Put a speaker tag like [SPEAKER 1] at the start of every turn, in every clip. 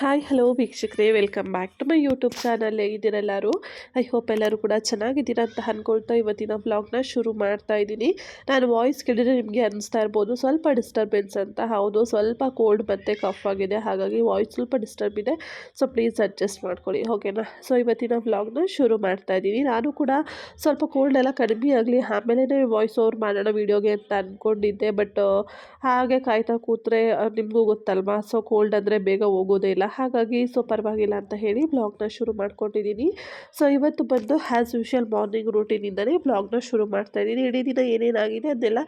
[SPEAKER 1] Hi hello ವೀಕ್ಷಕರೇ welcome back to my YouTube channel ಇದ್ದೀರೆಲ್ಲರೂ I hope ಎಲ್ಲರೂ ಕೂಡ ಚೆನ್ನಾಗಿದ್ದೀರಾ ಅಂತ ಅಂದ್ಕೊಳ್ತಾ ಇವತ್ತಿನ ಬ್ಲಾಗ್ನ ಶುರು ಮಾಡ್ತಾ ಇದ್ದೀನಿ. ನಾನು ವಾಯ್ಸ್ ಕೇಳಿದರೆ ನಿಮಗೆ ಅನಿಸ್ತಾ ಇರ್ಬೋದು, ಸ್ವಲ್ಪ ಡಿಸ್ಟರ್ಬೆನ್ಸ್ ಅಂತ. ಹೌದು, ಸ್ವಲ್ಪ ಕೋಲ್ಡ್ ಮತ್ತು ಕಫ್ ಆಗಿದೆ. ಹಾಗಾಗಿ ವಾಯ್ಸ್ ಸ್ವಲ್ಪ ಡಿಸ್ಟರ್ಬ್ ಇದೆ. ಸೊ ಪ್ಲೀಸ್ ಅಡ್ಜಸ್ಟ್ ಮಾಡ್ಕೊಳ್ಳಿ ಓಕೆನಾ ಸೊ ಇವತ್ತಿನ ಬ್ಲಾಗ್ನ ಶುರು ಮಾಡ್ತಾ ಇದ್ದೀನಿ. ನಾನು ಕೂಡ ಸ್ವಲ್ಪ ಕೋಲ್ಡ್ ಎಲ್ಲ ಕಡಿಮೆ ಆಗಲಿ ಆಮೇಲೆ ವಾಯ್ಸ್ ಓವರ್ ಮಾಡೋಣ ವೀಡಿಯೋಗೆ ಅಂತ ಅಂದ್ಕೊಂಡಿದ್ದೆ ಬಟ್ ಹಾಗೆ ಕಾಯ್ತಾ ಕೂತ್ರೆ, ನಿಮಗೂ ಗೊತ್ತಲ್ವಾ? ಸೊ ಕೋಲ್ಡ್ ಅಂದರೆ ಬೇಗ ಹೋಗೋದೇ ಇಲ್ಲ. ಹಾಗಾಗಿ ಸೊ ಪರವಾಗಿಲ್ಲ ಅಂತ ಹೇಳಿ ಬ್ಲಾಗ್ನ ಶುರು ಮಾಡ್ಕೊಂಡಿದ್ದೀನಿ. ಸೊ ಇವತ್ತು ಬಂದು ಆ್ಯಸ್ ಯೂಶುವಲ್ ಮಾರ್ನಿಂಗ್ ರೂಟೀನಿಂದಲೇ ಬ್ಲಾಗ್ನ ಶುರು ಮಾಡ್ತಾಯಿದ್ದೀನಿ ಇಡೀ ದಿನ ಏನೇನಾಗಿದೆ ಅದನ್ನೆಲ್ಲ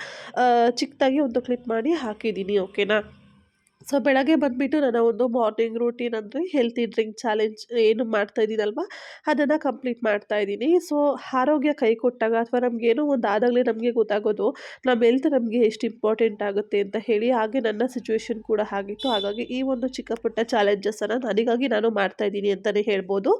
[SPEAKER 1] ಚಿಕ್ಕದಾಗಿ ಒಂದು ಕ್ಲಿಪ್ ಮಾಡಿ ಹಾಕಿದ್ದೀನಿ ಓಕೆನಾ ಸೊ ಬೆಳಗ್ಗೆ ಬಂದುಬಿಟ್ಟು ನಾನು ಒಂದು ಮಾರ್ನಿಂಗ್ ರೂಟೀನ್ ಅಂದರೆ ಹೆಲ್ತಿ ಡ್ರಿಂಕ್ ಚಾಲೆಂಜ್ ಏನು ಮಾಡ್ತಾ ಇದ್ದೀನಲ್ವ? ಅದನ್ನು ಕಂಪ್ಲೀಟ್ ಮಾಡ್ತಾ ಇದ್ದೀನಿ. ಸೊ ಆರೋಗ್ಯ ಕೈ ಕೊಟ್ಟಾಗ ಅಥವಾ ನಮಗೇನೋ ಒಂದು ಆದಾಗಲೇ ನಮಗೆ ಗೊತ್ತಾಗೋದು ನಮ್ಮ ಹೆಲ್ತ್ ನಮಗೆ ಎಷ್ಟು ಇಂಪಾರ್ಟೆಂಟ್ ಆಗುತ್ತೆ ಅಂತ ಹೇಳಿ ಹಾಗೆ ನನ್ನ ಸಿಚುವೇಶನ್ ಕೂಡ ಆಗಿತ್ತು ಹಾಗಾಗಿ ಈ ಒಂದು ಚಿಕ್ಕ ಪುಟ್ಟ ಚಾಲೆಂಜಸನ್ನು ನನಗಾಗಿ ನಾನು ಮಾಡ್ತಾ ಇದ್ದೀನಿ ಅಂತಲೇ ಹೇಳ್ಬೋದು.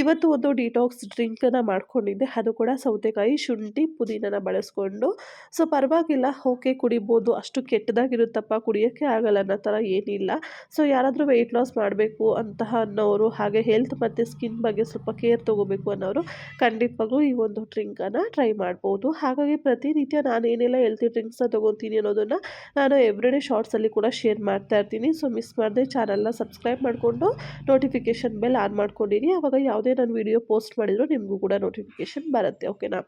[SPEAKER 1] ಇವತ್ತು ಒಂದು ಡಿಟಾಕ್ಸ್ ಡ್ರಿಂಕನ್ನು ಮಾಡ್ಕೊಂಡಿದ್ದೆ. ಅದು ಕೂಡ ಸೌತೆಕಾಯಿ, ಶುಂಠಿ, ಪುದೀನನ ಬಳಸ್ಕೊಂಡು. ಸೊ ಪರವಾಗಿಲ್ಲ ಓಕೆ ಕುಡಿಬೋದು. ಅಷ್ಟು ಕೆಟ್ಟದಾಗಿರುತ್ತಪ್ಪ, ಕುಡಿಯೋಕ್ಕೆ ಆಗಲ್ಲ ಅನ್ನೋ ಥರ ಏನಿಲ್ಲ. ಸೊ ಯಾರಾದರೂ ವೆಯ್ಟ್ ಲಾಸ್ ಮಾಡಬೇಕು ಅಂತಹ ಅನ್ನೋರು, ಹಾಗೆ ಹೆಲ್ತ್ ಮತ್ತು ಸ್ಕಿನ್ ಬಗ್ಗೆ ಸ್ವಲ್ಪ ಕೇರ್ ತೊಗೋಬೇಕು ಅನ್ನೋರು ಖಂಡಿತವಾಗೂ ಈ ಒಂದು ಡ್ರಿಂಕನ್ನು ಟ್ರೈ ಮಾಡ್ಬೋದು. ಹಾಗಾಗಿ ಪ್ರತಿನಿತ್ಯ ನಾನು ಏನೆಲ್ಲ ಹೆಲ್ತಿ ಡ್ರಿಂಕ್ಸ್ನ ತೊಗೊತೀನಿ ಅನ್ನೋದನ್ನು ನಾನು ಎವ್ರಿಡೇ ಶಾರ್ಟ್ಸಲ್ಲಿ ಕೂಡ ಶೇರ್ ಮಾಡ್ತಾ ಇರ್ತೀನಿ. ಸೊ ಮಿಸ್ ಮಾಡದೆ ಚಾನಲ್ನ ಸಬ್ಸ್ಕ್ರೈಬ್ ಮಾಡಿಕೊಂಡು ನೋಟಿಫಿಕೇಷನ್ ಬೆಲ್ ಆನ್ ಮಾಡ್ಕೊಂಡಿರಿ. ಆವಾಗ ಯಾವುದೇ ನಾನು ವೀಡಿಯೋ ಪೋಸ್ಟ್ ಮಾಡಿದರೂ ನಿಮಗೂ ಕೂಡ ನೋಟಿಫಿಕೇಷನ್ ಬರುತ್ತೆ ಓಕೆನಾ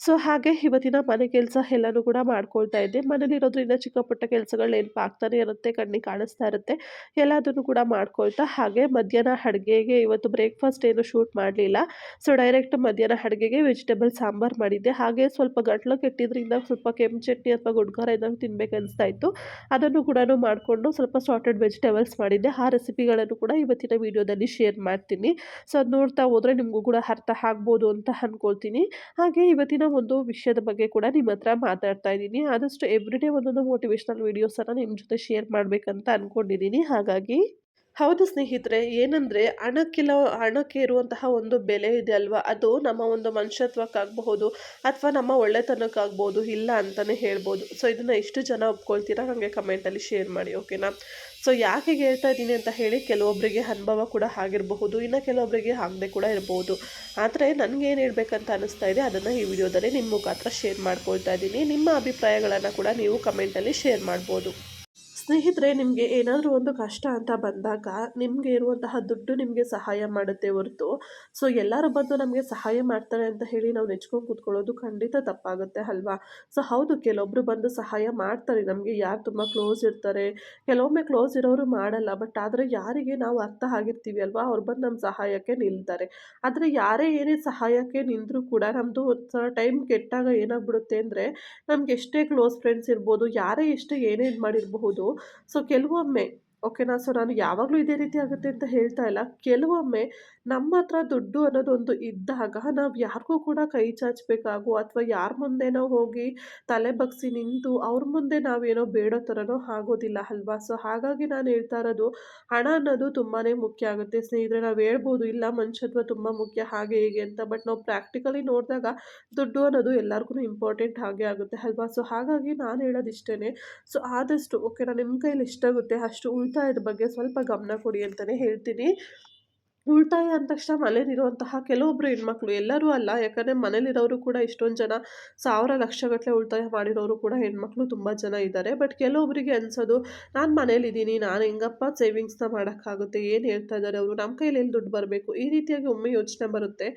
[SPEAKER 1] ಸೊ ಹಾಗೆ ಇವತ್ತಿನ ಮನೆ ಕೆಲಸ ಎಲ್ಲನೂ ಕೂಡ ಮಾಡ್ಕೊಳ್ತಾ ಇದ್ದೆ. ಮನೇಲಿರೋದ್ರಿಂದ ಚಿಕ್ಕ ಪುಟ್ಟ ಕೆಲಸಗಳು ನೆನಪಾಗ್ತಾನೆ ಇರುತ್ತೆ, ಕಣ್ಣಿಗೆ ಕಾಣಿಸ್ತಾ ಇರುತ್ತೆ. ಎಲ್ಲದನ್ನು ಕೂಡ ಮಾಡ್ಕೊಳ್ತಾ ಹಾಗೆ ಮಧ್ಯಾಹ್ನ ಅಡುಗೆಗೆ ಇವತ್ತು ಬ್ರೇಕ್ಫಾಸ್ಟ್ ಏನು ಶೂಟ್ ಮಾಡಲಿಲ್ಲ. ಸೊ ಡೈರೆಕ್ಟ್ ಮಧ್ಯಾಹ್ನ ಅಡುಗೆಗೆ ವೆಜಿಟೇಬಲ್ ಸಾಂಬಾರು ಮಾಡಿದ್ದೆ. ಹಾಗೆ ಸ್ವಲ್ಪ ಗಂಟ್ಲು ಕೆಟ್ಟಿದ್ರಿಂದ ಸ್ವಲ್ಪ ಕೆಂಪು ಚಟ್ನಿ ಅಥವಾ ಗುಡ್ಗಾರ ಏನಾದ್ರು ತಿನ್ಬೇಕು ಅನಿಸ್ತಾ ಇತ್ತು. ಅದನ್ನು ಕೂಡ ಮಾಡಿಕೊಂಡು ಸ್ವಲ್ಪ ಸಾರ್ಟೆಡ್ ವೆಜಿಟೇಬಲ್ಸ್ ಮಾಡಿದ್ದೆ. ಆ ರೆಸಿಪಿಗಳನ್ನು ಕೂಡ ಇವತ್ತಿನ ವಿಡಿಯೋದಲ್ಲಿ ಶೇರ್ ಮಾಡ್ತೀನಿ. ಸೊ ಅದು ನೋಡ್ತಾ ಹೋದರೆ ನಿಮಗೂ ಕೂಡ ಅರ್ಥ ಆಗ್ಬೋದು ಅಂತ ಅಂದ್ಕೊಳ್ತೀನಿ ಹಾಗೆ ಇವತ್ತಿನ ಒಂದು ವಿಷಯದ ಬಗ್ಗೆ ಕೂಡ ನಿಮ್ಮ ಹತ್ರ ಮಾತಾಡ್ತಾ ಇದ್ದೀನಿ. ಆದಷ್ಟು ಎವ್ರಿಡೇ ಒಂದೊಂದು ಮೋಟಿವೇಶ್ನಲ್ ವೀಡಿಯೋಸನ್ನು ನಿಮ್ಮ ಜೊತೆ ಶೇರ್ ಮಾಡಬೇಕಂತ ಅಂದ್ಕೊಂಡಿದ್ದೀನಿ ಹಾಗಾಗಿ, ಹೌದು ಸ್ನೇಹಿತರೆ, ಏನಂದರೆ ಹಣಕ್ಕೆಲ್ಲ ಹಣಕ್ಕೆ ಇರುವಂತಹ ಒಂದು ಬೆಲೆ ಇದೆ ಅಲ್ವಾ? ಅದು ನಮ್ಮ ಒಂದು ಮನುಷ್ಯತ್ವಕ್ಕಾಗಬಹುದು ಅಥವಾ ನಮ್ಮ ಒಳ್ಳೆತನಕ್ಕಾಗ್ಬೋದು ಇಲ್ಲ ಅಂತಲೇ ಹೇಳ್ಬೋದು. ಸೊ ಇದನ್ನು ಎಷ್ಟು ಜನ ಒಪ್ಕೊಳ್ತೀರಾ? ನನಗೆ ಕಮೆಂಟಲ್ಲಿ ಶೇರ್ ಮಾಡಿ ಓಕೆನಾ ಸೊ ಯಾಕೆ ಹೇಳ್ತಾ ಇದ್ದೀನಿ ಅಂತ ಹೇಳಿ ಕೆಲವೊಬ್ಬರಿಗೆ ಅನುಭವ ಕೂಡ ಆಗಿರಬಹುದು, ಇನ್ನು ಕೆಲವೊಬ್ಬರಿಗೆ ಆಗದೆ ಕೂಡ ಇರಬಹುದು. ಆದರೆ ನನಗೇನು ಹೇಳಬೇಕಂತ ಅನಿಸ್ತಾ ಇದೆ, ಅದನ್ನು ಈ ವಿಡಿಯೋದಲ್ಲಿ ನಿಮ್ಮ ಮುಖಾಂತರ ಶೇರ್ ಮಾಡ್ಕೊಳ್ತಾ ಇದ್ದೀನಿ ನಿಮ್ಮ ಅಭಿಪ್ರಾಯಗಳನ್ನು ಕೂಡ ನೀವು ಕಮೆಂಟಲ್ಲಿ ಶೇರ್ ಮಾಡ್ಬೋದು. ಸ್ನೇಹಿತರೆ, ನಿಮಗೆ ಏನಾದರೂ ಒಂದು ಕಷ್ಟ ಅಂತ ಬಂದಾಗ ನಿಮಗೆ ಇರುವಂತಹ ದುಡ್ಡು ನಿಮಗೆ ಸಹಾಯ ಮಾಡುತ್ತೆ ಹೊರತು. ಸೊ ಎಲ್ಲರೂ ಬಂದು ನಮಗೆ ಸಹಾಯ ಮಾಡ್ತಾರೆ ಅಂತ ಹೇಳಿ ನಾವು ನೆಚ್ಕೊಂಡು ಕೂತ್ಕೊಳ್ಳೋದು ಖಂಡಿತ ತಪ್ಪಾಗುತ್ತೆ ಅಲ್ವಾ? ಸೊ ಹೌದು ಕೆಲವೊಬ್ಬರು ಬಂದು ಸಹಾಯ ಮಾಡ್ತಾರೆ. ನಮಗೆ ಯಾರು ತುಂಬ ಕ್ಲೋಸ್ ಇರ್ತಾರೆ. ಕೆಲವೊಮ್ಮೆ ಕ್ಲೋಸ್ ಇರೋರು ಮಾಡಲ್ಲ ಬಟ್ ಆದರೆ ಯಾರಿಗೆ ನಾವು ಅರ್ಥ ಆಗಿರ್ತೀವಿ ಅಲ್ವಾ? ಅವ್ರು ಬಂದು ನಮ್ಮ ಸಹಾಯಕ್ಕೆ ನಿಲ್ತಾರೆ. ಆದರೆ ಯಾರೇ ಏನೇ ಸಹಾಯಕ್ಕೆ ನಿಂದರೂ ಕೂಡ ನಮ್ಮದು ಒಂದು ಟೈಮ್ ಕೆಟ್ಟಾಗ ಏನಾಗ್ಬಿಡುತ್ತೆ ಅಂದರೆ, ನಮ್ಗೆ ಎಷ್ಟೇ ಕ್ಲೋಸ್ ಫ್ರೆಂಡ್ಸ್ ಇರ್ಬೋದು, ಯಾರೇ ಎಷ್ಟೇ ಏನೇನು ಮಾಡಿರಬಹುದು ಸೊ ಕೆಲವೊಮ್ಮೆ ಓಕೆನಾ ಸೊ ನಾನು ಯಾವಾಗಲೂ ಇದೇ ರೀತಿ ಆಗುತ್ತೆ ಅಂತ ಹೇಳ್ತಾ ಇಲ್ಲ. ಕೆಲವೊಮ್ಮೆ ನಮ್ಮ ಹತ್ರ ದುಡ್ಡು ಅನ್ನೋದೊಂದು ಇದ್ದಾಗ ನಾವು ಯಾರಿಗೂ ಕೂಡ ಕೈ ಚಾಚಬೇಕಾಗೋ ಅಥವಾ ಯಾರ ಮುಂದೆನೋ ಹೋಗಿ ತಲೆ ಬಗ್ಸಿ ನಿಂತು ಅವ್ರ ಮುಂದೆ ನಾವೇನೋ ಬೇಡೋ ಥರನೋ ಆಗೋದಿಲ್ಲ ಅಲ್ವಾ? ಸೊ ಹಾಗಾಗಿ ನಾನು ಹೇಳ್ತಾ ಇರೋದು, ಹಣ ಅನ್ನೋದು ತುಂಬಾ ಮುಖ್ಯ ಆಗುತ್ತೆ. ಸ್ನೇಹಿತರೆ, ನಾವು ಹೇಳ್ಬೋದು, ಇಲ್ಲ ಮನುಷ್ಯತ್ವ ತುಂಬ ಮುಖ್ಯ, ಹಾಗೆ ಹೀಗೆ ಅಂತ, ಬಟ್ ನಾವು ಪ್ರಾಕ್ಟಿಕಲಿ ನೋಡಿದಾಗ ದುಡ್ಡು ಅನ್ನೋದು ಎಲ್ಲರಿಗೂ ಇಂಪಾರ್ಟೆಂಟ್ ಹಾಗೆ ಆಗುತ್ತೆ ಅಲ್ವಾ? ಸೊ ಹಾಗಾಗಿ ನಾನು ಹೇಳೋದು ಇಷ್ಟೇ ಸೊ ಆದಷ್ಟು ಓಕೆನಾ ನಿಮ್ಮ ಕೈಲಿ ಎಷ್ಟಾಗುತ್ತೆ, ಅಷ್ಟು ಉಳಿತಾಯದ ಬಗ್ಗೆ ಸ್ವಲ್ಪ ಗಮನ ಕೊಡಿ ಅಂತಲೇ ಹೇಳ್ತೀನಿ. ಉಳಿತಾಯ ಅಂದ ತಕ್ಷಣ ಮನೇಲಿರುವಂತಹ ಕೆಲವೊಬ್ಬರು ಹೆಣ್ಮಕ್ಳು ಎಲ್ಲರೂ ಅಲ್ಲ. ಯಾಕಂದರೆ ಮನೇಲಿರೋರು ಕೂಡ ಇಷ್ಟೊಂದು ಜನ, ಸಾವಿರ ಲಕ್ಷಗಟ್ಟಲೆ ಉಳಿತಾಯ ಮಾಡಿರೋರು ಕೂಡ ಹೆಣ್ಮಕ್ಳು ತುಂಬ ಜನ ಇದ್ದಾರೆ. ಬಟ್ ಕೆಲವೊಬ್ಬರಿಗೆ ಅನಿಸೋದು, ನಾನು ಮನೇಲಿದ್ದೀನಿ, ನಾನು ಹೆಂಗಪ್ಪ ಸೇವಿಂಗ್ಸ್ನ ಮಾಡೋಕ್ಕಾಗುತ್ತೆ, ಏನು ಹೇಳ್ತಾ ಇದ್ದಾರೆ ಅವರು? ನಮ್ಮ ಕೈಲಿ ಎಲ್ಲಿ ದುಡ್ಡು ಬರಬೇಕು? ಈ ರೀತಿಯಾಗಿ ಒಮ್ಮೆ ಯೋಚನೆ ಬರುತ್ತೆ.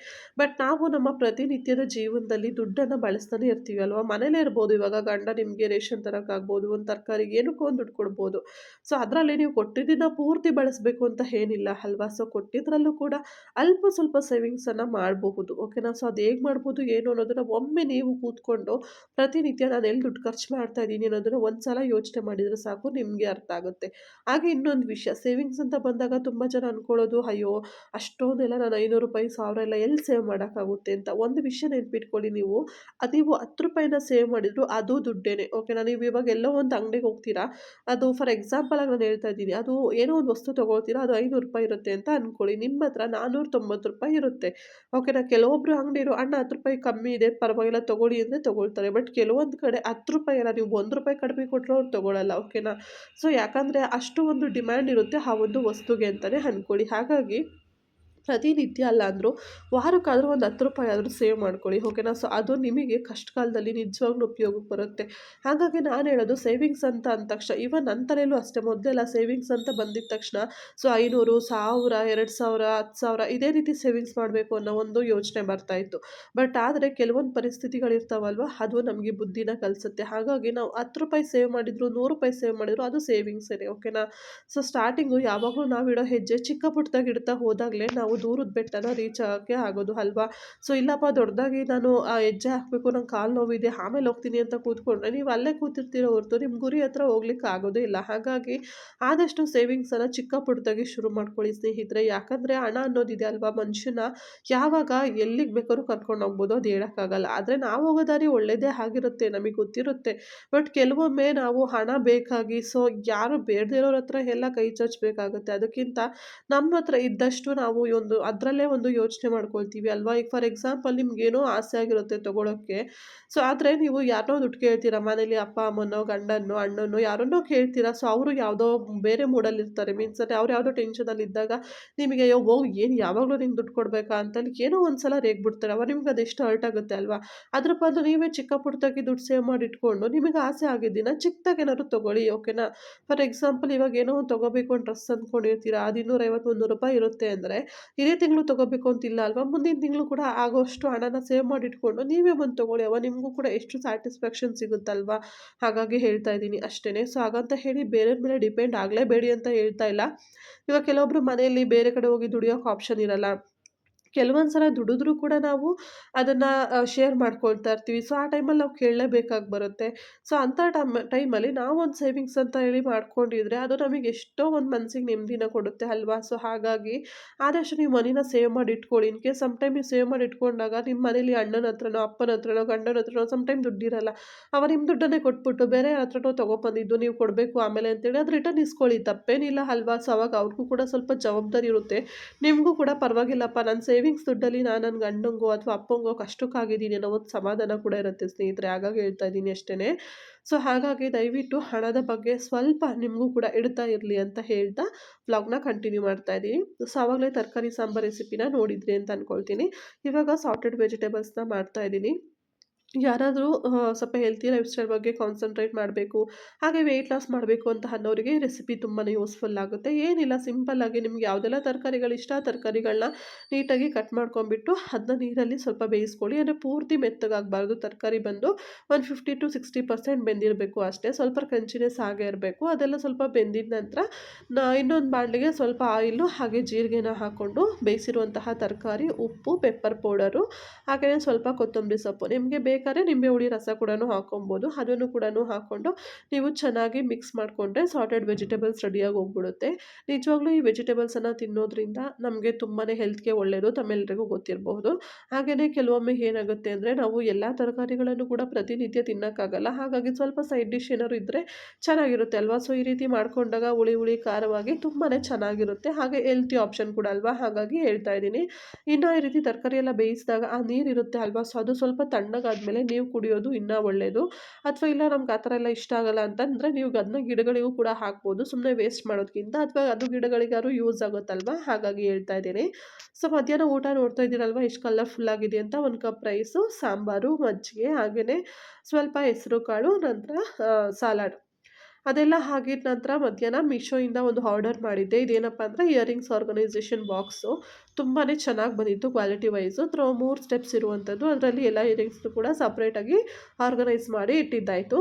[SPEAKER 1] ಬಟ್ ನಾವು ನಮ್ಮ ಪ್ರತಿನಿತ್ಯದ ಜೀವನದಲ್ಲಿ ದುಡ್ಡನ್ನು ಬಳಸ್ತಾನೆ ಇರ್ತೀವಿ ಅಲ್ವಾ? ಮನೇಲೇ ಇರ್ಬೋದು, ಇವಾಗ ಗಂಡ ನಿಮಗೆ ರೇಷನ್ ತರೋಕ್ಕಾಗ್ಬೋದು ಒಂದು ತರಕಾರಿ ಏನಕ್ಕೂ ಒಂದು ದುಡ್ಡು ಕೊಡ್ಬೋದು. ಸೊ ಅದರಲ್ಲಿ ನೀವು ಕೊಟ್ಟಿದ್ದನ್ನು ಪೂರ್ತಿ ಬಳಸಬೇಕು ಅಂತ ಏನಿಲ್ಲ ಅಲ್ವಾ? ಸೊ ಕೊಟ್ಟಿದ್ರಲ್ಲಿ ಕೂಡ ಅಲ್ಪ ಸ್ವಲ್ಪ ಸೇವಿಂಗ್ಸನ್ನು ಮಾಡಬಹುದು. ಓಕೆನಾ ಸೊ ಅದು ಹೇಗೆ ಮಾಡ್ಬೋದು, ಏನು ಅನ್ನೋದನ್ನು ಒಮ್ಮೆ ನೀವು ಕೂತ್ಕೊಂಡು ಪ್ರತಿನಿತ್ಯ ನಾನು ಎಲ್ಲಿ ದುಡ್ಡು ಖರ್ಚು ಮಾಡ್ತಾ ಇದ್ದೀನಿ ಅನ್ನೋದನ್ನು ಒಂದು ಸಲ ಯೋಚನೆ ಮಾಡಿದರೆ ಸಾಕು, ನಿಮಗೆ ಅರ್ಥ ಆಗುತ್ತೆ. ಹಾಗೆ ಇನ್ನೊಂದು ವಿಷಯ ಸೇವಿಂಗ್ಸ್ ಅಂತ ಬಂದಾಗ ತುಂಬ ಜನ ಅಂದ್ಕೊಳ್ಳೋದು ಅಯ್ಯೋ, ಅಷ್ಟೊಂದೆಲ್ಲ ನಾನು ಐನೂರು ರೂಪಾಯಿ, ಸಾವಿರ ಎಲ್ಲ ಎಲ್ಲಿ ಸೇವ್ ಮಾಡೋಕ್ಕಾಗುತ್ತೆ? ಅಂತ ಒಂದು ವಿಷಯ ನೆನ್ಪಿಟ್ಕೊಳ್ಳಿ ನೀವು. ಅದು ನೀವು ಹತ್ತು ರೂಪಾಯಿನ ಸೇವ್ ಮಾಡಿದ್ರು ಅದು ದುಡ್ಡೇನೆ. ಓಕೆನಾ ನೀವು ಇವಾಗ ಎಲ್ಲೋ ಒಂದು ಅಂಗಡಿಗೆ ಹೋಗ್ತೀರಾ, ಅದು ಫಾರ್ ಎಕ್ಸಾಂಪಲ್ ಆಗಿ ನಾನು ಹೇಳ್ತಾ ಇದ್ದೀನಿ, ಅದು ಏನೋ ಒಂದು ವಸ್ತು ತೊಗೊಳ್ತೀರಾ, ಅದು ಐನೂರು ರೂಪಾಯಿ ಇರುತ್ತೆ ಅಂತ ಅಂದ್ಕೊಳ್ಳಿ ನಿಮ್ಮ ಹತ್ರ ನಾನ್ನೂರ ತೊಂಬತ್ತು ರೂಪಾಯಿ ಇರುತ್ತೆ. ಓಕೆನಾ ಕೆಲವೊಬ್ರು ಅಂಗಡಿರು ಅಣ್ಣ ಹತ್ತು ರೂಪಾಯಿ ಕಮ್ಮಿ ಇದೆ, ಪರವಾಗಿಲ್ಲ ತೊಗೊಳ್ಳಿ ಅಂದರೆ ತೊಗೊಳ್ತಾರೆ. ಬಟ್ ಕೆಲವೊಂದು ಕಡೆ ಹತ್ತು ರೂಪಾಯಿ ಅಲ್ಲ ನೀವು ಒಂದು ರೂಪಾಯಿ ಕಡಿಮೆ ಕೊಟ್ಟರು ಅವ್ರು ತೊಗೊಳಲ್ಲ ಓಕೆನಾ ಸೊ ಯಾಕಂದರೆ ಅಷ್ಟು ಒಂದು ಡಿಮ್ಯಾಂಡ್ ಇರುತ್ತೆ ಆ ಒಂದು ವಸ್ತುಗೆ ಅಂತಲೇ ಅಂದ್ಕೊಳ್ಳಿ ಹಾಗಾಗಿ ಪ್ರತಿನಿತ್ಯ ಅಲ್ಲ ಅಂದರೂ, ವಾರಕ್ಕಾದರೂ ಒಂದು ಹತ್ತು ರೂಪಾಯಿ ಆದರೂ ಸೇವ್ ಮಾಡ್ಕೊಳ್ಳಿ ಓಕೆನಾ ಸೊ ಅದು ನಿಮಗೆ ಕಷ್ಟ ಕಾಲದಲ್ಲಿ ನಿಜವಾಗ್ಲೂ ಉಪಯೋಗಕ್ಕೆ ಬರುತ್ತೆ. ಹಾಗಾಗಿ ನಾನು ಹೇಳೋದು ಸೇವಿಂಗ್ಸ್ ಅಂತ ಅಂದ ತಕ್ಷಣ ಇವನ್ ನನ್ನ ತಲೆಯಲ್ಲೂ ಅಷ್ಟೇ ಮೊದಲೆಲ್ಲ ಸೇವಿಂಗ್ಸ್ ಅಂತ ಬಂದಿದ್ದ ತಕ್ಷಣ ಸೊ ಐನೂರು, ಸಾವಿರ, ಎರಡು ಸಾವಿರ, ಹತ್ತು ಸಾವಿರ, ಇದೇ ರೀತಿ ಸೇವಿಂಗ್ಸ್ ಮಾಡಬೇಕು ಅನ್ನೋ ಒಂದು ಯೋಚನೆ ಬರ್ತಾಯಿತ್ತು ಬಟ್ ಆದರೆ ಕೆಲವೊಂದು ಪರಿಸ್ಥಿತಿಗಳಿರ್ತಾವಲ್ವ ಅದು ನಮಗೆ ಬುದ್ಧಿನ ಕಲಿಸುತ್ತೆ. ಹಾಗಾಗಿ ನಾವು ಹತ್ತು ರೂಪಾಯಿ ಸೇವ್ ಮಾಡಿದ್ರು, ನೂರು ರೂಪಾಯಿ ಸೇವ್ ಮಾಡಿದ್ರು, ಅದು ಸೇವಿಂಗ್ಸೇ ಓಕೆನಾ ಸೊ ಸ್ಟಾರ್ಟಿಂಗು ಯಾವಾಗಲೂ ನಾವು ಇಡೋ ಹೆಜ್ಜೆ ಚಿಕ್ಕ ಪುಟ್ಟದಾಗಿ ಇಡ್ತಾ ಹೋದಾಗಲೇ ನಾವು ದೂರದ ಬೆಟ್ಟನ ರೀಚ್ ಆಗೋಕ್ಕೆ ಆಗೋದು ಅಲ್ವಾ? ಸೊ ಇಲ್ಲಪ್ಪ, ದೊಡ್ಡದಾಗಿ ನಾನು ಆ ಹೆಜ್ಜೆ ಹಾಕಬೇಕು, ನಂಗೆ ಕಾಲು ನೋವಿದೆ, ಆಮೇಲೆ ಹೋಗ್ತೀನಿ ಅಂತ ಕೂತ್ಕೊಂಡ್ರೆ ನೀವು ಅಲ್ಲೇ ಕೂತಿರ್ತೀರೋ ಹೊರತು ನಿಮ್ಮ ಗುರಿ ಹತ್ರ ಹೋಗ್ಲಿಕ್ಕೆ ಆಗೋದೇ ಇಲ್ಲ. ಹಾಗಾಗಿ ಆದಷ್ಟು ಸೇವಿಂಗ್ಸನ್ನು ಚಿಕ್ಕ ಪುಟ್ಟದಾಗಿ ಶುರು ಮಾಡ್ಕೊಳ್ಳಿ ಸ್ನೇಹಿತರೆ. ಯಾಕಂದರೆ ಹಣ ಅನ್ನೋದಿದೆ ಅಲ್ವಾ ಮನುಷ್ಯನ? ಯಾವಾಗ ಎಲ್ಲಿಗೆ ಬೇಕಾದ್ರೂ ಕರ್ಕೊಂಡು ಹೋಗ್ಬೋದು, ಅದು ಹೇಳೋಕ್ಕಾಗಲ್ಲ. ಆದರೆ ನಾವು ಹೋಗೋ ದಾರಿ ಒಳ್ಳೆಯದೇ ಆಗಿರುತ್ತೆ, ನಮಗೆ ಗೊತ್ತಿರುತ್ತೆ. ಬಟ್ ಕೆಲವೊಮ್ಮೆ ನಾವು ಹಣ ಬೇಕಾಗಿ ಸೊ ಯಾರು ಬೇಡದಿರೋರ ಹತ್ರ ಎಲ್ಲ ಕೈ ಚಾಚಬೇಕಾಗುತ್ತೆ. ಅದಕ್ಕಿಂತ ನಮ್ಮ ಹತ್ರ ಇದ್ದಷ್ಟು ನಾವು ಒಂದು ಅದರಲ್ಲೇ ಒಂದು ಯೋಚನೆ ಮಾಡ್ಕೊಳ್ತೀವಿ ಅಲ್ವಾ? ಈಗ ಫಾರ್ ಎಕ್ಸಾಂಪಲ್ ನಿಮ್ಗೇನೋ ಆಸೆ ಆಗಿರುತ್ತೆ ತೊಗೊಳಕ್ಕೆ. ಸೊ ಆದರೆ ನೀವು ಯಾರನ್ನೋ ದುಡ್ಡು ಕೇಳ್ತೀರಾ ಮನೇಲಿ ಅಪ್ಪ, ಅಮ್ಮನೋ, ಗಂಡನೋ, ಅಣ್ಣನೋ ಯಾರನ್ನೋ ಕೇಳ್ತೀರಾ? ಸೊ ಅವರು ಯಾವುದೋ ಬೇರೆ ಮೂಡಲ್ಲಿರ್ತಾರೆ ಮೀನ್ಸ್ ಅಂದರೆ ಅವ್ರು ಯಾವುದೋ ಟೆನ್ಷನಲ್ಲಿ ಇದ್ದಾಗ ನಿಮಗೆ, ಅಯ್ಯೋ, ಹೋಗಿ, ಏನು ಯಾವಾಗಲೂ ನಿಮ್ಗೆ ದುಡ್ಡು ಕೊಡಬೇಕಾ? ಅಂತಲ್ಲಿ ಏನೋ ಒಂದು ಸಲ ರೇಗ್ಬಿಡ್ತಾರೆ. ಅವಾಗ ನಿಮ್ಗೆ ಅದೆಷ್ಟು ಹರ್ಟ್ ಆಗುತ್ತೆ ಅಲ್ವಾ? ಅದ್ರ ಬದಲು ನೀವೇ ಚಿಕ್ಕ ಪುಟ್ಟದಾಗಿ ದುಡ್ಡು ಸೇವ್ ಮಾಡಿ ಇಟ್ಕೊಂಡು ನಿಮಗೆ ಆಸೆ ಆಗಿದ್ದೀನ ಚಿಕ್ಕದಾಗ ಏನಾದ್ರು ತೊಗೊಳ್ಳಿ ಓಕೆನಾ ಫಾರ್ ಎಕ್ಸಾಂಪಲ್ ಇವಾಗ ಏನೋ ಒಂದು ತೊಗೋಬೇಕು ಅಂತ ಡ್ರೆಸ್ ಅಂದ್ಕೊಂಡಿರ್ತೀರಾ? ಅದು ಇನ್ನೂರೈವತ್ತು ಮುನ್ನೂರು ರೂಪಾಯಿ ಇರುತ್ತೆ ಅಂದರೆ ಇದೇ ತಿಂಗಳು ತೊಗೋಬೇಕು ಅಂತಿಲ್ಲ ಅಲ್ವಾ? ಮುಂದಿನ ತಿಂಗಳು ಕೂಡ ಆಗೋಷ್ಟು ಹಣನ ಸೇವ್ ಮಾಡಿ ಇಟ್ಕೊಂಡು ನೀವೇ ಬಂದು ತೊಗೊಳ್ಳಿ ಅವ ನಿಮಗೂ ಕೂಡ ಎಷ್ಟು ಸ್ಯಾಟಿಸ್ಫ್ಯಾಕ್ಷನ್ ಸಿಗುತ್ತಲ್ವಾ? ಹಾಗಾಗಿ ಹೇಳ್ತಾ ಇದ್ದೀನಿ ಅಷ್ಟೇ ಸೊ ಹಾಗಂತ ಹೇಳಿ ಬೇರೆ ಮೇಲೆ ಡಿಪೆಂಡ್ ಆಗಲೇಬೇಡಿ ಅಂತ ಹೇಳ್ತಾ ಇಲ್ಲ. ಇವಾಗ ಕೆಲವೊಬ್ಬರು ಮನೆಯಲ್ಲಿ ಬೇರೆ ಕಡೆ ಹೋಗಿ ದುಡಿಯೋಕೆ ಆಪ್ಷನ್ ಇರಲ್ಲ. ಕೆಲವೊಂದು ಸಲ ದುಡಿದ್ರೂ ಕೂಡ ನಾವು ಅದನ್ನು ಶೇರ್ ಮಾಡ್ಕೊಳ್ತಾ ಇರ್ತೀವಿ. ಸೊ, ಆ ಟೈಮಲ್ಲಿ ನಾವು ಕೇಳಲೇಬೇಕಾಗಿ ಬರುತ್ತೆ. ಸೊ, ಅಂಥ ಟಮ್, ಟೈಮಲ್ಲಿ ಒಂದು ಸೇವಿಂಗ್ಸ್ ಅಂತ ಹೇಳಿ ಮಾಡ್ಕೊಂಡಿದ್ರೆ ಅದು ನಮಗೆ ಎಷ್ಟೋ ಒಂದು ಮನಸ್ಸಿಗೆ ನೆಮ್ಮದಿನ ಕೊಡುತ್ತೆ ಅಲ್ವಾ? ಸೊ, ಹಾಗಾಗಿ ಆದಷ್ಟು ನೀವು ಮನಿನ ಸೇವ್ ಮಾಡಿ ಇಟ್ಕೊಳ್ಳಿ. ಇನ್ ಕೇಸ್ ಟೈಮ್ ನೀವು ಸೇವ್ ಮಾಡಿ ಇಟ್ಕೊಂಡಾಗ ನಿಮ್ಮ ಮನೇಲಿ ಅಣ್ಣನ ಹತ್ರನೋ, ಅಪ್ಪನ ಹತ್ರನೋ, ಗಂಡನ ಹತ್ರನೋ ಟೈಮ್ ದುಡ್ಡಿರಲ್ಲ. ಅವ ನಿಮ್ಮ ದುಡ್ಡನ್ನೇ ಕೊಟ್ಬಿಟ್ಟು ಬೇರೆ ಹತ್ರನೋ ತೊಗೊಬಂದಿದ್ದು ನೀವು ಕೊಡಬೇಕು ಆಮೇಲೆ ಅಂತೇಳಿ ಅದು ರಿಟರ್ನ್ ಇಸ್ಕೊಳ್ಳಿ. ತಪ್ಪೇನಿಲ್ಲ ಅಲ್ವಾ? ಸೊ, ಅವಾಗ ಅವ್ರಿಗೂ ಕೂಡ ಸ್ವಲ್ಪ ಜವಾಬ್ದಾರಿ ಇರುತ್ತೆ. ನಿಮಗೂ ಕೂಡ ಪರವಾಗಿಲ್ಲಪ್ಪ. ನಾನು ಸೇವ್ ಸೇವಿಂಗ್ಸ್ ದುಡ್ಡಲ್ಲಿ ನಾನು ನನ್ನ ಗಂಡಂಗೋ ಅಥವಾ ಅಪ್ಪಂಗೋ ಕಷ್ಟಕ್ಕಾಗಿದ್ದೀನಿ ಅನ್ನೋ ಒಂದು ಸಮಾಧಾನ ಕೂಡ ಇರುತ್ತೆ ಸ್ನೇಹಿತರೆ. ಹಾಗಾಗಿ ಹೇಳ್ತಾ ಇದ್ದೀನಿ ಅಷ್ಟೇ ಸೊ ಹಾಗಾಗಿ ದಯವಿಟ್ಟು ಹಣದ ಬಗ್ಗೆ ಸ್ವಲ್ಪ ನಿಮಗೂ ಕೂಡ ಇಡ್ತಾ ಇರಲಿ ಅಂತ ಹೇಳ್ತಾ ವ್ಲಾಗ್ನ ಕಂಟಿನ್ಯೂ ಮಾಡ್ತಾ ಇದ್ದೀನಿ. ಸೊ ಆವಾಗಲೇ ತರಕಾರಿ ಸಾಂಬಾರು ರೆಸಿಪಿನ ನೋಡಿದ್ರಿ ಅಂತ ಅಂದ್ಕೊಳ್ತೀನಿ ಇವಾಗ ಸಾಲ್ಟೆಡ್ ವೆಜಿಟೇಬಲ್ಸ್ನ ಮಾಡ್ತಾ ಇದ್ದೀನಿ. ಯಾರಾದರೂ ಸ್ವಲ್ಪ ಹೆಲ್ತಿ ಲೈಫ್ ಸ್ಟೈಲ್ ಬಗ್ಗೆ ಕಾನ್ಸಂಟ್ರೇಟ್ ಮಾಡಬೇಕು, ಹಾಗೆ ವೆಯ್ಟ್ ಲಾಸ್ ಮಾಡಬೇಕು ಅಂತ ಅನ್ನೋರಿಗೆ ರೆಸಿಪಿ ತುಂಬಾ ಯೂಸ್ಫುಲ್ ಆಗುತ್ತೆ. ಏನಿಲ್ಲ ಸಿಂಪಲ್ಲಾಗಿ ನಿಮ್ಗೆ ಯಾವುದೆಲ್ಲ ತರಕಾರಿಗಳು ಇಷ್ಟ ತರಕಾರಿಗಳನ್ನ ನೀಟಾಗಿ ಕಟ್ ಮಾಡ್ಕೊಂಡ್ಬಿಟ್ಟು ಅದನ್ನ ನೀರಲ್ಲಿ ಸ್ವಲ್ಪ ಬೇಯಿಸ್ಕೊಳ್ಳಿ. ಅಂದರೆ ಪೂರ್ತಿ ಮೆತ್ತಗಾಗಬಾರ್ದು. ತರಕಾರಿ ಬಂದು ಒಂದು ಫಿಫ್ಟಿ ಟು ಸಿಕ್ಸ್ಟಿ ಪರ್ಸೆಂಟ್ ಬೆಂದಿರಬೇಕು ಅಷ್ಟೇ. ಸ್ವಲ್ಪ ಕ್ರಂಚಿನೆಸ್ ಆಗೇ ಇರಬೇಕು. ಅದೆಲ್ಲ ಸ್ವಲ್ಪ ಬೆಂದಿದ ನಂತರ ಇನ್ನೊಂದು ಬಾಣಲಿಗೆ ಸ್ವಲ್ಪ ಆಯಿಲು ಹಾಗೆ ಜೀರಿಗೆನ ಹಾಕ್ಕೊಂಡು ಬೇಯಿಸಿರುವಂತಹ ತರಕಾರಿ, ಉಪ್ಪು ಪೆಪ್ಪರ್ ಪೌಡರು ಹಾಗೆಯೇ ಸ್ವಲ್ಪ ಕೊತ್ತಂಬರಿ ಸೊಪ್ಪು. ನಿಮಗೆ ಬೇಕು ಬೇಕಾದ್ರೆ ನಿಂಬೆ ಹುಳಿ ರಸ ಕೂಡ ಹಾಕೊಬೋದು, ಅದನ್ನು ಕೂಡ ಹಾಕ್ಕೊಂಡು ನೀವು ಚೆನ್ನಾಗಿ ಮಿಕ್ಸ್ ಮಾಡಿಕೊಂಡ್ರೆ ಸಾಲ್ಟೆಡ್ ವೆಜಿಟೇಬಲ್ಸ್ ರೆಡಿಯಾಗಿ ಹೋಗ್ಬಿಡುತ್ತೆ. ನಿಜವಾಗ್ಲೂ ಈ ವೆಜಿಟೇಬಲ್ಸನ್ನು ತಿನ್ನೋದ್ರಿಂದ ನಮಗೆ ತುಂಬಾ ಹೆಲ್ತ್ಗೆ ಒಳ್ಳೆಯದು ತಮ್ಮೆಲ್ಲರಿಗೂ ಗೊತ್ತಿರಬಹುದು. ಹಾಗೆಯೇ ಕೆಲವೊಮ್ಮೆ ಏನಾಗುತ್ತೆ ಅಂದರೆ ನಾವು ಎಲ್ಲ ತರಕಾರಿಗಳನ್ನು ಕೂಡ ಪ್ರತಿನಿತ್ಯ ತಿನ್ನೋಕ್ಕಾಗಲ್ಲ. ಹಾಗಾಗಿ ಸ್ವಲ್ಪ ಸೈಡ್ ಡಿಶ್ ಏನಾದ್ರು ಇದ್ದರೆ ಚೆನ್ನಾಗಿರುತ್ತೆ ಅಲ್ವಾ? ಸೊ ಈ ರೀತಿ ಮಾಡಿಕೊಂಡಾಗ ಹುಳಿ ಹುಳಿ ಖಾರವಾಗಿ ತುಂಬಾ ಚೆನ್ನಾಗಿರುತ್ತೆ. ಹಾಗೆ ಹೆಲ್ತಿ ಆಪ್ಷನ್ ಕೂಡ ಅಲ್ವಾ? ಹಾಗಾಗಿ ಹೇಳ್ತಾ ಇದ್ದೀನಿ. ಇನ್ನು ಈ ರೀತಿ ತರಕಾರಿ ಎಲ್ಲ ಬೇಯಿಸಿದಾಗ ಆ ನೀರಿರುತ್ತೆ ಅಲ್ವಾ? ಸೊ ಅದು ಸ್ವಲ್ಪ ತಣ್ಣಗಾದ್ಮೇಲೆ ಆದಮೇಲೆ ನೀವು ಕುಡಿಯೋದು ಇನ್ನೂ ಒಳ್ಳೆಯದು ಅಥವಾ ಇಲ್ಲ ನಮ್ಗೆ ಆ ಥರ ಎಲ್ಲ ಇಷ್ಟ ಆಗಲ್ಲ ಅಂತಂದರೆ ನೀವು ಅದನ್ನ ಗಿಡಗಳಿಗೂ ಕೂಡ ಹಾಕ್ಬೋದು. ಸುಮ್ಮನೆ ವೇಸ್ಟ್ ಮಾಡೋದಕ್ಕಿಂತ ಅಥವಾ ಅದು ಗಿಡಗಳಿಗಾದ್ರು ಯೂಸ್ ಆಗುತ್ತಲ್ವ? ಹಾಗಾಗಿ ಹೇಳ್ತಾ ಇದ್ದೀನಿ. ಸೊ ಮಧ್ಯಾಹ್ನ ಊಟ ನೋಡ್ತಾ ಇದ್ದೀರಲ್ವ? ಎಷ್ಟು ಕಲರ್ಫುಲ್ ಆಗಿದೆ ಅಂತ ಒಂದು ಕಪ್ ರೈಸು ಸಾಂಬಾರು, ಮಜ್ಜಿಗೆ ಹಾಗೆಯೇ ಸ್ವಲ್ಪ ಹೆಸರು ಕಾಳು, ನಂತರ ಸಲಾಡ್ ಅದೆಲ್ಲ ಆಗಿದ ನಂತರ ಮಧ್ಯಾಹ್ನ ಮೀಶೋಯಿಂದ ಒಂದು ಆರ್ಡರ್ ಮಾಡಿದ್ದೆ. ಇದೇನಪ್ಪ ಅಂದರೆ ಇಯರಿಂಗ್ಸ್ ಆರ್ಗನೈಸೇಷನ್ ಬಾಕ್ಸು. ತುಂಬಾ ಚೆನ್ನಾಗಿ ಬಂದಿತ್ತು ಕ್ವಾಲಿಟಿ ವೈಸು. ಥ್ರೋ ಮೂರು ಸ್ಟೆಪ್ಸ್ ಇರುವಂಥದ್ದು. ಅದರಲ್ಲಿ ಎಲ್ಲ ಇಯರಿಂಗ್ಸ್ನು ಕೂಡ ಸಪ್ರೇಟಾಗಿ ಆರ್ಗನೈಸ್ ಮಾಡಿ ಇಟ್ಟಿದ್ದಾಯಿತು.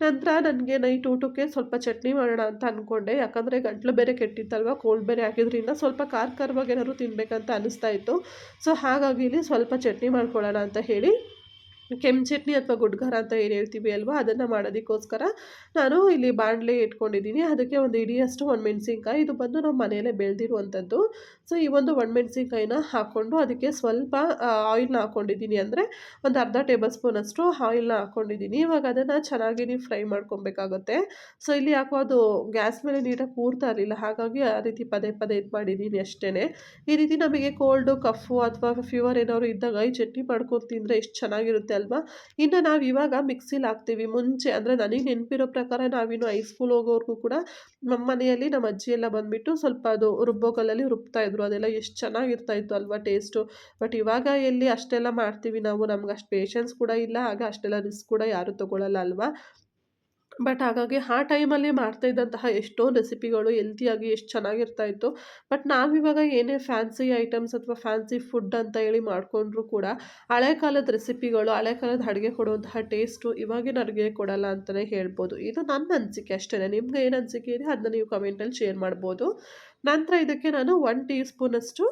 [SPEAKER 1] ನಂತರ ನನಗೆ ನೈಟ್ ಊಟಕ್ಕೆ ಸ್ವಲ್ಪ ಚಟ್ನಿ ಮಾಡೋಣ ಅಂತ ಅಂದ್ಕೊಂಡೆ ಯಾಕಂದರೆ ಗಂಟ್ಲು ಬೇರೆ ಕೆಟ್ಟಿತ್ತಲ್ವ? ಕೋಲ್ಡ್ ಬೇರೆ ಹಾಕಿದ್ರಿಂದ ಸ್ವಲ್ಪ ಖಾರ ಖಾರವಾಗಿ ಏನಾದ್ರು ತಿನ್ನಬೇಕಂತ ಅನ್ನಿಸ್ತಾ ಇತ್ತು. ಸೊ ಹಾಗಾಗಿ ಇಲ್ಲಿ ಸ್ವಲ್ಪ ಚಟ್ನಿ ಮಾಡ್ಕೊಳ್ಳೋಣ ಅಂತ ಹೇಳಿ ಕೆಂಪು ಚಟ್ನಿ ಅಥವಾ ಗುಡ್ಗರ ಅಂತ ಏನು ಹೇಳ್ತೀವಿ ಅಲ್ವಾ? ಅದನ್ನು ಮಾಡೋದಕ್ಕೋಸ್ಕರ ನಾನು ಇಲ್ಲಿ ಬಾಣಲೆ ಇಟ್ಕೊಂಡಿದ್ದೀನಿ. ಅದಕ್ಕೆ ಒಂದು ಇಡಿಯಷ್ಟು ಒಣಮೆಣ್ಸಿನ್ಕಾಯಿ. ಇದು ಬಂದು ನಾವು ಮನೆಯಲ್ಲೇ ಬೆಳೆದಿರುವಂಥದ್ದು. ಸೊ ಈ ಒಂದು ಒಣ ಮೆಣಸಿನ್ಕಾಯಿನ ಹಾಕ್ಕೊಂಡು ಅದಕ್ಕೆ ಸ್ವಲ್ಪ ಆಯಿಲ್ನ ಹಾಕ್ಕೊಂಡಿದ್ದೀನಿ ಅಂದರೆ ಒಂದು ಅರ್ಧ ಟೇಬಲ್ ಸ್ಪೂನಷ್ಟು ಆಯಿಲ್ನ ಹಾಕ್ಕೊಂಡಿದ್ದೀನಿ ಇವಾಗ ಅದನ್ನು ಚೆನ್ನಾಗಿ ನೀವು ಫ್ರೈ ಮಾಡ್ಕೊಬೇಕಾಗುತ್ತೆ. ಸೊ ಇಲ್ಲಿ ಯಾಕೋ ಅದು ಗ್ಯಾಸ್ ಮೇಲೆ ನೀಟಾಗಿ ಕೂರ್ತಾ ಇರಲಿಲ್ಲ. ಹಾಗಾಗಿ ಆ ರೀತಿ ಪದೇ ಪದೇ ಇದು ಮಾಡಿದ್ದೀನಿ ಅಷ್ಟೇ ಈ ರೀತಿ ನಮಗೆ ಕೋಲ್ಡು ಕಫು ಅಥವಾ ಫೀವರ್ ಏನಾದ್ರು ಇದ್ದಾಗ ಈ ಚಟ್ನಿ ಮಾಡ್ಕೊಂಡು ತಿಂದರೆ ಎಷ್ಟು ಚೆನ್ನಾಗಿರುತ್ತೆ ಅಲ್ವಾ? ಇನ್ನು ನಾವು ಇವಾಗ ಮಿಕ್ಸಿಲಿ ಹಾಕ್ತೀವಿ. ಮುಂಚೆ ಅಂದರೆ ನನಗೆ ನೆನಪಿರೋ ಪ್ರಕಾರ ನಾವಿನ್ನು ಹೈಸ್ಕೂಲ್ ಹೋಗೋವರೆಗೂ ಕೂಡ ನಮ್ಮ ಮನೆಯಲ್ಲಿ ನಮ್ಮ ಅಜ್ಜಿ ಎಲ್ಲ ಬಂದುಬಿಟ್ಟು ಸ್ವಲ್ಪ ಅದು ರುಬ್ಬೋ ಕಲ್ಲಲ್ಲಿ ರುಬ್ತಾ ಇದ್ರು. ಅದೆಲ್ಲ ಎಷ್ಟು ಚೆನ್ನಾಗಿರ್ತಾ ಇತ್ತು ಅಲ್ವಾ ಟೇಸ್ಟು ಬಟ್ ಇವಾಗ ಎಲ್ಲಿ ಅಷ್ಟೆಲ್ಲ ಮಾಡ್ತೀವಿ ನಾವು. ನಮ್ಗೆ ಅಷ್ಟು ಪೇಷನ್ಸ್ ಕೂಡ ಇಲ್ಲ. ಆಗ ಅಷ್ಟೆಲ್ಲ ರಿಸ್ಕ್ ಕೂಡ ಯಾರೂ ತೊಗೊಳ್ಳಲ್ಲ ಅಲ್ವಾ? ಬಟ್ ಹಾಗಾಗಿ ಆ ಟೈಮಲ್ಲಿ ಮಾಡ್ತಾ ಇದ್ದಂತಹ ಎಷ್ಟೋ ರೆಸಿಪಿಗಳು ಹೆಲ್ತಿಯಾಗಿ ಎಷ್ಟು ಚೆನ್ನಾಗಿರ್ತಾ ಇತ್ತು. ಬಟ್ ನಾವಿವಾಗ ಏನೇ ಫ್ಯಾನ್ಸಿ ಐಟಮ್ಸ್ ಅಥವಾ ಫ್ಯಾನ್ಸಿ ಫುಡ್ ಅಂತ ಹೇಳಿ ಮಾಡಿಕೊಂಡ್ರು ಕೂಡ ಹಳೆ ಕಾಲದ ರೆಸಿಪಿಗಳು ಹಳೆ ಕಾಲದ ಅಡುಗೆ ಕೊಡುವಂತಹ ಟೇಸ್ಟು ಇವಾಗಿನ ಅಡುಗೆ ಕೊಡಲ್ಲ ಅಂತಲೇ ಹೇಳ್ಬೋದು. ಇದು ನನ್ನ ಅನಿಸಿಕೆ ಅಷ್ಟೇ ನಿಮ್ಗೆ ಏನು ಅನಿಸಿಕೆ ಇದೆ ಅದನ್ನ ನೀವು ಕಮೆಂಟಲ್ಲಿ ಶೇರ್ ಮಾಡ್ಬೋದು. ನಂತರ ಇದಕ್ಕೆ ನಾನು ಒನ್ ಟೀ ಸ್ಪೂನಷ್ಟು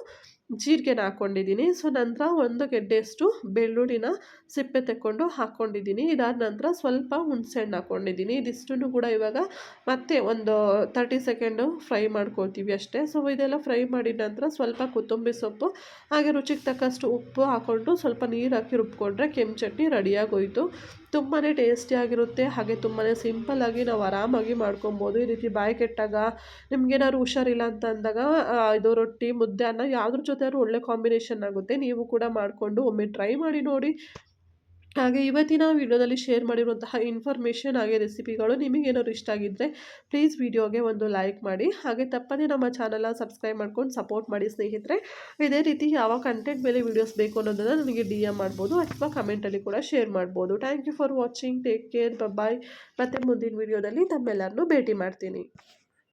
[SPEAKER 1] ಜೀರಿಗೆನ ಹಾಕ್ಕೊಂಡಿದ್ದೀನಿ ಸೊ, ನಂತರ ಒಂದು ಗೆಡ್ಡೆಯಷ್ಟು ಬೆಳ್ಳುಳ್ಳಿನ ಸಿಪ್ಪೆ ತೆಕ್ಕೊಂಡು ಹಾಕ್ಕೊಂಡಿದ್ದೀನಿ ಇದಾದ ನಂತರ ಸ್ವಲ್ಪ ಹುಣಸೆಹಣ್ಣು ಹಾಕ್ಕೊಂಡಿದ್ದೀನಿ ಇದಿಷ್ಟು ಕೂಡ ಇವಾಗ ಮತ್ತೆ ಒಂದು ತರ್ಟಿ ಸೆಕೆಂಡು ಫ್ರೈ ಮಾಡ್ಕೊಳ್ತೀವಿ ಅಷ್ಟೇ. ಸೊ, ಇದೆಲ್ಲ ಫ್ರೈ ಮಾಡಿದ ನಂತರ ಸ್ವಲ್ಪ ಕೊತ್ತಂಬರಿ ಸೊಪ್ಪು, ಹಾಗೆ ರುಚಿಗೆ ತಕ್ಕಷ್ಟು ಉಪ್ಪು ಹಾಕ್ಕೊಂಡು ಸ್ವಲ್ಪ ನೀರು ಹಾಕಿ ರುಬ್ಕೊಂಡ್ರೆ ಕೆಂಪು ಚಟ್ನಿ ರೆಡಿಯಾಗೋಯಿತು ತುಂಬಾ ಟೇಸ್ಟಿಯಾಗಿರುತ್ತೆ ಹಾಗೆ ತುಂಬಾ ಸಿಂಪಲ್ಲಾಗಿ ನಾವು ಆರಾಮಾಗಿ ಮಾಡ್ಕೊಬೋದು. ಈ ರೀತಿ ಬಾಯಿ ಕೆಟ್ಟಾಗ ನಿಮ್ಗೇನಾದ್ರು ಹುಷಾರಿಲ್ಲ ಅಂತ ಅಂದಾಗ ಇದು ರೊಟ್ಟಿ, ಮುದ್ದೆ, ಅನ್ನ ಯಾವುದ್ರ ಜೊತೆ ಒಳ್ಳೆ ಕಾಂಬಿನೇಷನ್ ಆಗುತ್ತೆ. ನೀವು ಕೂಡ ಮಾಡಿಕೊಂಡು ಒಮ್ಮೆ ಟ್ರೈ ಮಾಡಿ ನೋಡಿ. ಹಾಗೆ ಇವತ್ತಿನ ವಿಡಿಯೋದಲ್ಲಿ ಶೇರ್ ಮಾಡಿರುವಂತಹ ಇನ್ಫಾರ್ಮೇಷನ್ ಹಾಗೆ ರೆಸಿಪಿಗಳು ನಿಮಗೇನಾದ್ರು ಇಷ್ಟ ಆಗಿದ್ದರೆ ಪ್ಲೀಸ್ ವಿಡಿಯೋಗೆ ಒಂದು ಲೈಕ್ ಮಾಡಿ. ಹಾಗೆ ತಪ್ಪದೇ ನಮ್ಮ ಚಾನಲ್ನ ಸಬ್ಸ್ಕ್ರೈಬ್ ಮಾಡ್ಕೊಂಡು ಸಪೋರ್ಟ್ ಮಾಡಿ ಸ್ನೇಹಿತರೆ. ಇದೇ ರೀತಿ ಯಾವ ಕಂಟೆಂಟ್ ಮೇಲೆ ವೀಡಿಯೋಸ್ ಬೇಕು ಅನ್ನೋದನ್ನು ನನಗೆ ಡಿ ಎಂ ಮಾಡ್ಬೋದು ಅಥವಾ ಕಮೆಂಟಲ್ಲಿ ಕೂಡ ಶೇರ್ ಮಾಡ್ಬೋದು. Thank you for watching take care bye ಮತ್ತು ಮುಂದಿನ ವಿಡಿಯೋದಲ್ಲಿ ತಮ್ಮೆಲ್ಲರನ್ನೂ ಭೇಟಿ ಮಾಡ್ತೀನಿ.